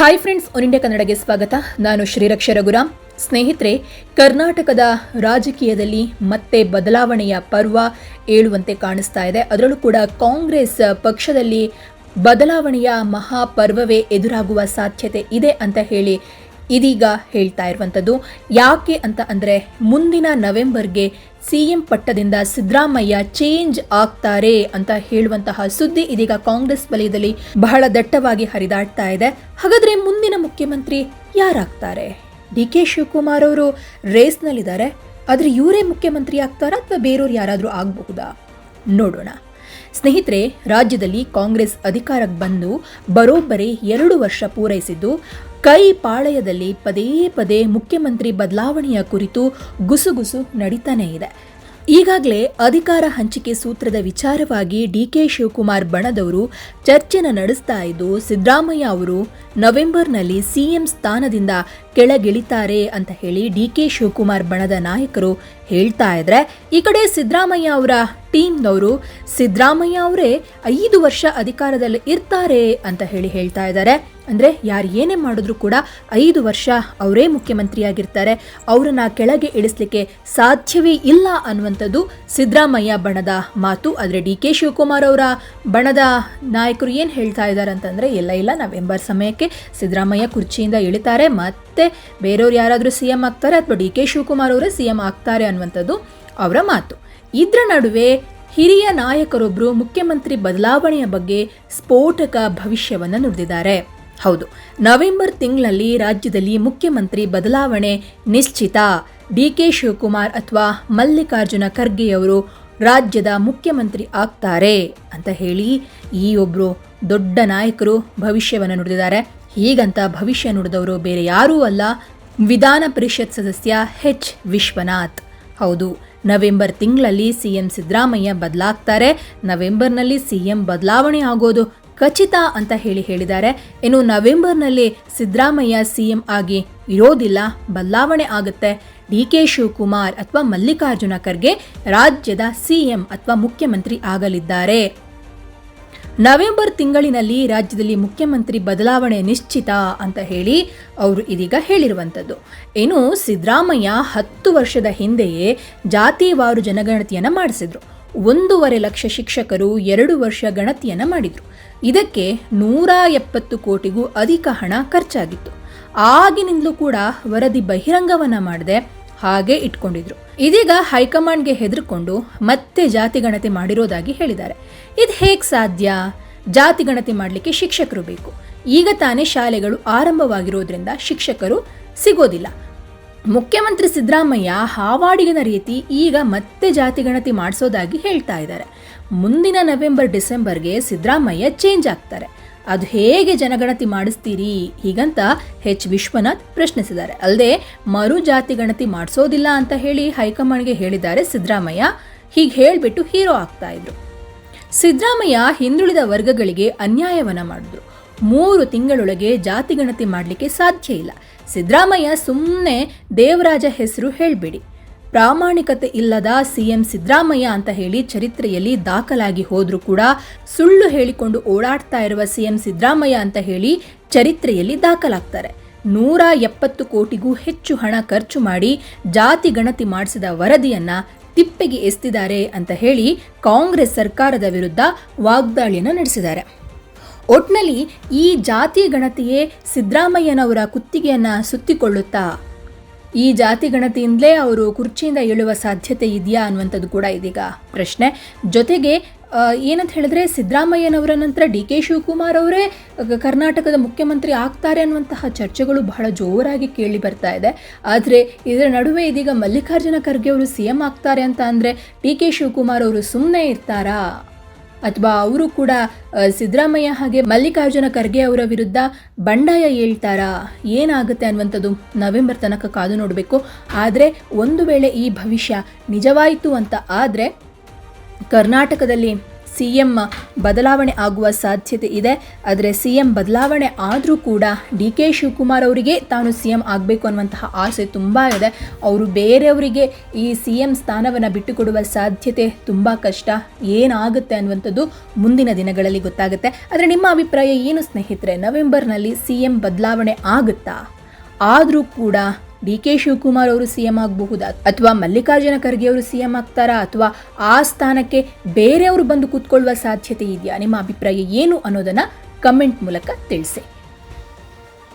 Hi friends one ಕನ್ನಡಗೆ ಸ್ವಾಗತ. ನಾನು ಶ್ರೀರಕ್ಷ ರಘುರಾಮ್. ಸ್ನೇಹಿತರೆ, ಕರ್ನಾಟಕದ ರಾಜಕೀಯದಲ್ಲಿ ಮತ್ತೆ ಬದಲಾವಣೆಯ ಪರ್ವ ಏಳುವಂತೆ ಕಾಣಿಸ್ತಾ ಇದೆ. ಅದರಲ್ಲೂ ಕೂಡ ಕಾಂಗ್ರೆಸ್ ಪಕ್ಷದಲ್ಲಿ ಬದಲಾವಣೆಯ ಮಹಾಪರ್ವವೇ ಎದುರಾಗುವ ಸಾಧ್ಯತೆ ಇದೆ ಅಂತ ಹೇಳಿ ಇದೀಗ ಹೇಳ್ತಾ ಇರುವಂಥದ್ದು. ಯಾಕೆ ಅಂತ ಅಂದರೆ ಮುಂದಿನ ನವೆಂಬರ್ಗೆ ಸಿ ಎಂ ಪಟ್ಟದಿಂದ ಸಿದ್ದರಾಮಯ್ಯ ಚೇಂಜ್ ಆಗ್ತಾರೆ ಅಂತ ಹೇಳುವಂತಹ ಸುದ್ದಿ ಇದೀಗ ಕಾಂಗ್ರೆಸ್ ವಲಯದಲ್ಲಿ ಬಹಳ ದಟ್ಟವಾಗಿ ಹರಿದಾಡ್ತಾ ಇದೆ. ಹಾಗಾದ್ರೆ ಮುಂದಿನ ಮುಖ್ಯಮಂತ್ರಿ ಯಾರಾಗ್ತಾರೆ? ಡಿ ಕೆ ಶಿವಕುಮಾರ್ ಅವರು ರೇಸ್ನಲ್ಲಿದ್ದಾರೆ. ಆದರೆ ಇವರೇ ಮುಖ್ಯಮಂತ್ರಿ ಆಗ್ತಾರಾ ಅಥವಾ ಬೇರೆಯವ್ರು ಯಾರಾದರೂ ಆಗಬಹುದಾ? ನೋಡೋಣ. ಸ್ನೇಹಿತರೆ, ರಾಜ್ಯದಲ್ಲಿ ಕಾಂಗ್ರೆಸ್ ಅಧಿಕಾರಕ್ಕೆ ಬಂದು ಬರೋಬ್ಬರಿ ಎರಡು ವರ್ಷ ಪೂರೈಸಿದ್ದು ಕೈ ಪಾಳಯದಲ್ಲಿ ಪದೇ ಪದೇ ಮುಖ್ಯಮಂತ್ರಿ ಬದಲಾವಣೆಯ ಕುರಿತು ಗುಸುಗುಸು ನಡೀತಾನೇ ಇದೆ. ಈಗಾಗಲೇ ಅಧಿಕಾರ ಹಂಚಿಕೆ ಸೂತ್ರದ ವಿಚಾರವಾಗಿ ಡಿ ಕೆ ಶಿವಕುಮಾರ್ ಬಣದವರು ಚರ್ಚೆನ ನಡೆಸ್ತಾ ಇದ್ದು, ಸಿದ್ದರಾಮಯ್ಯ ಅವರು ನವೆಂಬರ್ನಲ್ಲಿ ಸಿಎಂ ಸ್ಥಾನದಿಂದ ಕೆಳಗಿಳಿತಾರೆ ಅಂತ ಹೇಳಿ ಡಿ ಕೆ ಶಿವಕುಮಾರ್ ಬಣದ ನಾಯಕರು ಹೇಳ್ತಾ ಇದ್ರೆ, ಈ ಕಡೆ ಸಿದ್ದರಾಮಯ್ಯ ಅವರ ಟೀಮ್ನವರು ಸಿದ್ದರಾಮಯ್ಯ ಅವರೇ ಐದು ವರ್ಷ ಅಧಿಕಾರದಲ್ಲಿ ಇರ್ತಾರೆ ಅಂತ ಹೇಳಿ ಹೇಳ್ತಾ ಇದ್ದಾರೆ. ಅಂದರೆ ಯಾರು ಏನೇ ಮಾಡಿದ್ರು ಕೂಡ ಐದು ವರ್ಷ ಅವರೇ ಮುಖ್ಯಮಂತ್ರಿಯಾಗಿರ್ತಾರೆ. ಅವರನ್ನ ಕೆಳಗೆ ಇಳಿಸ್ಲಿಕ್ಕೆ ಸಾಧ್ಯವೇ ಇಲ್ಲ ಅನ್ನುವಂಥದ್ದು ಸಿದ್ದರಾಮಯ್ಯ ಬಣದ ಮಾತು. ಆದರೆ ಡಿ ಕೆ ಶಿವಕುಮಾರ್ ಅವರ ಬಣದ ನಾಯಕರು ಏನು ಹೇಳ್ತಾ ಇದ್ದಾರೆ ಅಂತಂದರೆ, ಇಲ್ಲ ಇಲ್ಲ ನವೆಂಬರ್ ಸಮಯಕ್ಕೆ ಸಿದ್ದರಾಮಯ್ಯ ಕುರ್ಚಿಯಿಂದ ಇಳಿತಾರೆ. ಮತ್ತೆ ಬೇರೆಯವ್ರು ಯಾರಾದರೂ ಸಿ ಎಂ ಆಗ್ತಾರೆ ಅಥವಾ ಡಿ ಕೆ ಶಿವಕುಮಾರ್ ಅವರೇ ಸಿ ಎಂ ಆಗ್ತಾರೆ ಅನ್ನುವಂಥದ್ದು ಅವರ ಮಾತು. ಇದರ ನಡುವೆ ಹಿರಿಯ ನಾಯಕರೊಬ್ಬರು ಮುಖ್ಯಮಂತ್ರಿ ಬದಲಾವಣೆಯ ಬಗ್ಗೆ ಸ್ಫೋಟಕ ಭವಿಷ್ಯವನ್ನು ನುಡಿದಿದ್ದಾರೆ. ಹೌದು. ನವೆಂಬರ್ ತಿಂಗಳಲ್ಲಿ ರಾಜ್ಯದಲ್ಲಿ ಮುಖ್ಯಮಂತ್ರಿ ಬದಲಾವಣೆ ನಿಶ್ಚಿತ. ಡಿ ಕೆ ಶಿವಕುಮಾರ್ ಅಥವಾ ಮಲ್ಲಿಕಾರ್ಜುನ ಖರ್ಗೆಯವರು ರಾಜ್ಯದ ಮುಖ್ಯಮಂತ್ರಿ ಆಗ್ತಾರೆ ಅಂತ ಹೇಳಿ ಈ ಒಬ್ಬರು ದೊಡ್ಡ ನಾಯಕರು ಭವಿಷ್ಯವನ್ನು ನುಡಿದಿದ್ದಾರೆ. ಹೀಗಂತ ಭವಿಷ್ಯ ನುಡಿದವರು ಬೇರೆ ಯಾರೂ ಅಲ್ಲ. ವಿಧಾನ ಪರಿಷತ್ ಸದಸ್ಯ ಎಚ್. ವಿಶ್ವನಾಥ್. ಹೌದು, ನವೆಂಬರ್ ತಿಂಗಳಲ್ಲಿ ಸಿಎಂ ಸಿದ್ದರಾಮಯ್ಯ ಬದಲಾಗ್ತಾರೆ. ನವೆಂಬರ್ನಲ್ಲಿ ಸಿಎಂ ಬದಲಾವಣೆ ಆಗೋದು ಖಚಿತ ಅಂತ ಹೇಳಿ ಹೇಳಿದ್ದಾರೆ. ಇನ್ನು ನವೆಂಬರ್ನಲ್ಲಿ ಸಿದ್ದರಾಮಯ್ಯ ಸಿಎಂ ಆಗಿ ಇರೋದಿಲ್ಲ, ಬದಲಾವಣೆ ಆಗುತ್ತೆ. ಡಿ ಕೆ ಶಿವಕುಮಾರ್ ಅಥವಾ ಮಲ್ಲಿಕಾರ್ಜುನ ಖರ್ಗೆ ರಾಜ್ಯದ ಸಿಎಂ ಅಥವಾ ಮುಖ್ಯಮಂತ್ರಿ ಆಗಲಿದ್ದಾರೆ. ನವೆಂಬರ್ ತಿಂಗಳಿನಲ್ಲಿ ರಾಜ್ಯದಲ್ಲಿ ಮುಖ್ಯಮಂತ್ರಿ ಬದಲಾವಣೆ ನಿಶ್ಚಿತ ಅಂತ ಹೇಳಿ ಅವರು ಇದೀಗ ಹೇಳಿರುವಂಥದ್ದು. ಇನ್ನು ಸಿದ್ದರಾಮಯ್ಯ ಹತ್ತು ವರ್ಷದ ಹಿಂದೆಯೇ ಜಾತಿವಾರು ಜನಗಣತಿಯನ್ನು ಮಾಡಿಸಿದ್ರು. ಒಂದೂವರೆ ಲಕ್ಷ ಶಿಕ್ಷಕರು ಎರಡು ವರ್ಷ ಗಣತಿಯನ್ನು ಮಾಡಿದರು. ಇದಕ್ಕೆ ನೂರ ಎಪ್ಪತ್ತು ಕೋಟಿಗೂ ಅಧಿಕ ಹಣ ಖರ್ಚಾಗಿತ್ತು. ಆಗಿನಿಂದಲೂ ಕೂಡ ವರದಿ ಬಹಿರಂಗವನ್ನ ಮಾಡದೆ ಹಾಗೆ ಇಟ್ಕೊಂಡಿದ್ರು. ಇದೀಗ ಹೈಕಮಾಂಡ್ಗೆ ಹೆದರ್ಕೊಂಡು ಮತ್ತೆ ಜಾತಿ ಗಣತಿ ಮಾಡಿರೋದಾಗಿ ಹೇಳಿದ್ದಾರೆ. ಇದು ಹೇಗೆ ಸಾಧ್ಯ? ಜಾತಿ ಗಣತಿ ಮಾಡಲಿಕ್ಕೆ ಶಿಕ್ಷಕರು ಬೇಕು. ಈಗ ತಾನೇ ಶಾಲೆಗಳು ಆರಂಭವಾಗಿರೋದ್ರಿಂದ ಶಿಕ್ಷಕರು ಸಿಗೋದಿಲ್ಲ. ಮುಖ್ಯಮಂತ್ರಿ ಸಿದ್ದರಾಮಯ್ಯ ಹಾವಾಡಿಗನ ರೀತಿ ಈಗ ಮತ್ತೆ ಜಾತಿ ಗಣತಿ ಮಾಡಿಸೋದಾಗಿ ಹೇಳ್ತಾ ಇದ್ದಾರೆ. ಮುಂದಿನ ನವೆಂಬರ್, ಡಿಸೆಂಬರ್ಗೆ ಸಿದ್ದರಾಮಯ್ಯ ಚೇಂಜ್ ಆಗ್ತಾರೆ. ಅದು ಹೇಗೆ ಜನಗಣತಿ ಮಾಡಿಸ್ತೀರಿ? ಹೀಗಂತ ಹೆಚ್ ವಿಶ್ವನಾಥ್ ಪ್ರಶ್ನಿಸಿದ್ದಾರೆ. ಅಲ್ಲದೆ, ಮರು ಜಾತಿ ಗಣತಿ ಮಾಡಿಸೋದಿಲ್ಲ ಅಂತ ಹೇಳಿ ಹೈಕಮಾಂಡ್ಗೆ ಹೇಳಿದ್ದಾರೆ ಸಿದ್ದರಾಮಯ್ಯ. ಹೀಗೆ ಹೇಳಿಬಿಟ್ಟು ಹೀರೋ ಆಗ್ತಾ ಇದ್ರು. ಸಿದ್ದರಾಮಯ್ಯ ಹಿಂದುಳಿದ ವರ್ಗಗಳಿಗೆ ಅನ್ಯಾಯವನ್ನು ಮಾಡಿದ್ರು. ಮೂರು ತಿಂಗಳೊಳಗೆ ಜಾತಿ ಗಣತಿ ಮಾಡಲಿಕ್ಕೆ ಸಾಧ್ಯ ಇಲ್ಲ. ಸಿದ್ದರಾಮಯ್ಯ ಸುಮ್ಮನೆ ದೇವರಾಜ ಹೆಸರು ಹೇಳಬೇಡಿ. ಪ್ರಾಮಾಣಿಕತೆ ಇಲ್ಲದ ಸಿಎಂ ಸಿದ್ದರಾಮಯ್ಯ ಅಂತ ಹೇಳಿ ಚರಿತ್ರೆಯಲ್ಲಿ ದಾಖಲಾಗಿ ಹೋದರೂ ಕೂಡ ಸುಳ್ಳು ಹೇಳಿಕೊಂಡು ಓಡಾಡ್ತಾ ಇರುವ ಸಿಎಂ ಸಿದ್ದರಾಮಯ್ಯ ಅಂತ ಹೇಳಿ ಚರಿತ್ರೆಯಲ್ಲಿ ದಾಖಲಾಗ್ತಾರೆ. ನೂರ ಎಪ್ಪತ್ತು ಕೋಟಿಗೂ ಹೆಚ್ಚು ಹಣ ಖರ್ಚು ಮಾಡಿ ಜಾತಿ ಗಣತಿ ಮಾಡಿಸಿದ ವರದಿಯನ್ನು ತಿಪ್ಪೆಗೆ ಎಸ್ತಿದ್ದಾರೆ ಅಂತ ಹೇಳಿ ಕಾಂಗ್ರೆಸ್ ಸರ್ಕಾರದ ವಿರುದ್ಧ ವಾಗ್ದಾಳಿಯನ್ನು ನಡೆಸಿದ್ದಾರೆ. ಒಟ್ನಲ್ಲಿ ಈ ಜಾತಿ ಗಣತಿಯೇ ಸಿದ್ದರಾಮಯ್ಯನವರ ಕುತ್ತಿಗೆಯನ್ನ ಸುತ್ತಿಕೊಳ್ಳುತ್ತಾ? ಈ ಜಾತಿ ಗಣತಿಯಿಂದಲೇ ಅವರು ಕುರ್ಚಿಯಿಂದ ಏಳುವ ಸಾಧ್ಯತೆ ಇದೆಯಾ ಅನ್ನುವಂಥದ್ದು ಕೂಡ ಇದೀಗ ಪ್ರಶ್ನೆ. ಜೊತೆಗೆ ಏನಂತ ಹೇಳಿದ್ರೆ ಸಿದ್ದರಾಮಯ್ಯನವರ ನಂತರ ಡಿ ಕೆ ಶಿವಕುಮಾರ್ ಅವರೇ ಕರ್ನಾಟಕದ ಮುಖ್ಯಮಂತ್ರಿ ಆಗ್ತಾರೆ ಅನ್ನುವಂತಹ ಚರ್ಚೆಗಳು ಬಹಳ ಜೋರಾಗಿ ಕೇಳಿ ಬರ್ತಾ ಇದೆ. ಆದರೆ ಇದರ ನಡುವೆ ಇದೀಗ ಮಲ್ಲಿಕಾರ್ಜುನ ಖರ್ಗೆ ಅವರು ಸಿ ಎಂ ಆಗ್ತಾರೆ ಅಂತ ಅಂದರೆ ಡಿ ಕೆ ಶಿವಕುಮಾರ್ ಅವರು ಸುಮ್ಮನೆ ಇರ್ತಾರಾ? ಅಥವಾ ಅವರು ಕೂಡ ಸಿದ್ದರಾಮಯ್ಯ ಹಾಗೆ ಮಲ್ಲಿಕಾರ್ಜುನ ಖರ್ಗೆ ಅವರ ವಿರುದ್ಧ ಬಂಡಾಯ ಹೇಳ್ತಾರಾ? ಏನಾಗುತ್ತೆ ಅನ್ನುವಂಥದ್ದು ನವೆಂಬರ್ ತನಕ ಕಾದು ನೋಡಬೇಕು. ಆದರೆ ಒಂದು ವೇಳೆ ಈ ಭವಿಷ್ಯ ನಿಜವಾಯಿತು ಅಂತ ಆದರೆ, ಕರ್ನಾಟಕದಲ್ಲಿ ಸಿ ಎಂ ಬದಲಾವಣೆ ಆಗುವ ಸಾಧ್ಯತೆ ಇದೆ. ಆದರೆ ಸಿ ಎಂ ಬದಲಾವಣೆ ಆದರೂ ಕೂಡ ಡಿ ಕೆ ಶಿವಕುಮಾರ್ ಅವರಿಗೆ ತಾನು ಸಿ ಎಂ ಆಗಬೇಕು ಅನ್ನುವಂತಹ ಆಸೆ ತುಂಬ ಇದೆ. ಅವರು ಬೇರೆಯವರಿಗೆ ಈ ಸಿ ಎಂ ಸ್ಥಾನವನ್ನು ಬಿಟ್ಟುಕೊಡುವ ಸಾಧ್ಯತೆ ತುಂಬ ಕಷ್ಟ. ಏನಾಗುತ್ತೆ ಅನ್ನುವಂಥದ್ದು ಮುಂದಿನ ದಿನಗಳಲ್ಲಿ ಗೊತ್ತಾಗುತ್ತೆ. ಆದರೆ ನಿಮ್ಮ ಅಭಿಪ್ರಾಯ ಏನು ಸ್ನೇಹಿತರೆ? ನವೆಂಬರ್ನಲ್ಲಿ ಸಿ ಎಂ ಬದಲಾವಣೆ ಆಗುತ್ತಾ? ಆದರೂ ಕೂಡ ಡಿ ಕೆ ಶಿವಕುಮಾರ್ ಅವರು ಸಿ ಎಂ ಆಗಬಹುದಾ? ಅಥವಾ ಮಲ್ಲಿಕಾರ್ಜುನ ಖರ್ಗೆ ಅವರು ಸಿ ಎಂ ಆಗ್ತಾರಾ? ಅಥವಾ ಆ ಸ್ಥಾನಕ್ಕೆ ಬೇರೆಯವರು ಬಂದು ಕೂತ್ಕೊಳ್ಳುವ ಸಾಧ್ಯತೆ ಇದೆಯಾ? ನಿಮ್ಮ ಅಭಿಪ್ರಾಯ ಏನು ಅನ್ನೋದನ್ನು ಕಮೆಂಟ್ ಮೂಲಕ ತಿಳಿಸಿ.